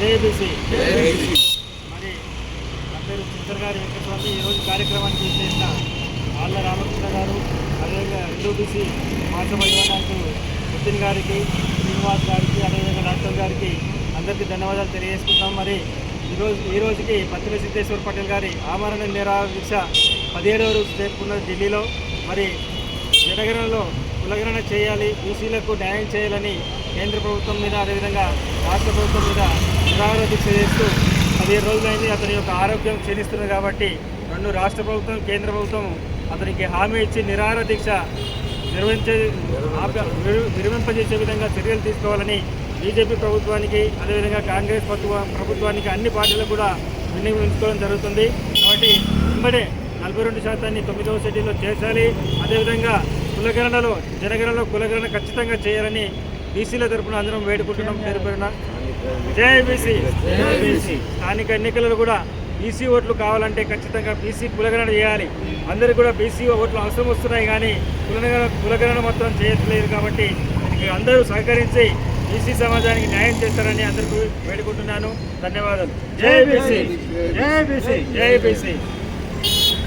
JBC మరి నా పేరు చింతర్ గారి వెంకటస్వామి. ఈరోజు కార్యక్రమానికి చేసిన ఆళ్ళ రామకృష్ణ గారు అదేవిధంగా ఎన్డీబీసీ మాసభ నాయకులు నితిన్ గారికి శ్రీనివాస్ గారికి అదేవిధంగా డాక్టర్ గారికి అందరికీ ధన్యవాదాలు తెలియజేసుకుంటాం మరి ఈరోజు ఈ రోజుకి పత్తిల సిద్ధేశ్వర్ పటేల్ గారి ఆమరణ నిరాహార దీక్ష పదిహేడవ రోజు జరుపుకున్నది ఢిల్లీలో మరి జనగణనలో కులగణన చేయాలి బీసీలకు న్యాయం చేయాలని కేంద్ర ప్రభుత్వం మీద అదేవిధంగా రాష్ట్ర ప్రభుత్వం మీద దీక్ష చేస్తూ పదిహేను రోజులైంది. అతని యొక్క ఆరోగ్యం క్షీణిస్తుంది కాబట్టి రెండు రాష్ట్ర ప్రభుత్వం కేంద్ర ప్రభుత్వం అతనికి హామీ ఇచ్చి నిరాహార దీక్ష నిర్వహించే నిర్వహింపజేసే విధంగా చర్యలు తీసుకోవాలని బీజేపీ ప్రభుత్వానికి అదేవిధంగా కాంగ్రెస్ ప్రభుత్వానికి అన్ని పార్టీలకు కూడా వినియోగించుకోవడం జరుగుతుంది. కాబట్టి వెంబడే నలభై రెండు శాతాన్ని తొమ్మిదవ షెడ్యూల్లో చేర్చాలి. అదేవిధంగా కులగణనలో జనగణలో కులగణన ఖచ్చితంగా చేయాలని బీసీల తరపున అందరం వేడుకుంటున్నాం. పేరు పేరున జై బీసీ బీసీ. స్థానిక ఎన్నికలలో కూడా బీసీ ఓట్లు కావాలంటే ఖచ్చితంగా బీసీ కులగణన చేయాలి. అందరికీ కూడా బీసీ ఓట్లు అవసరం వస్తున్నాయి కానీ కులగణ కులగణన మొత్తం చేయట్లేదు కాబట్టి దీనికి అందరూ సహకరించి బీసీ సమాజానికి న్యాయం చేస్తారని అందరికీ వేడుకుంటున్నాను. ధన్యవాదాలు. జై బీసీ జై బీసీ జై బీసీ.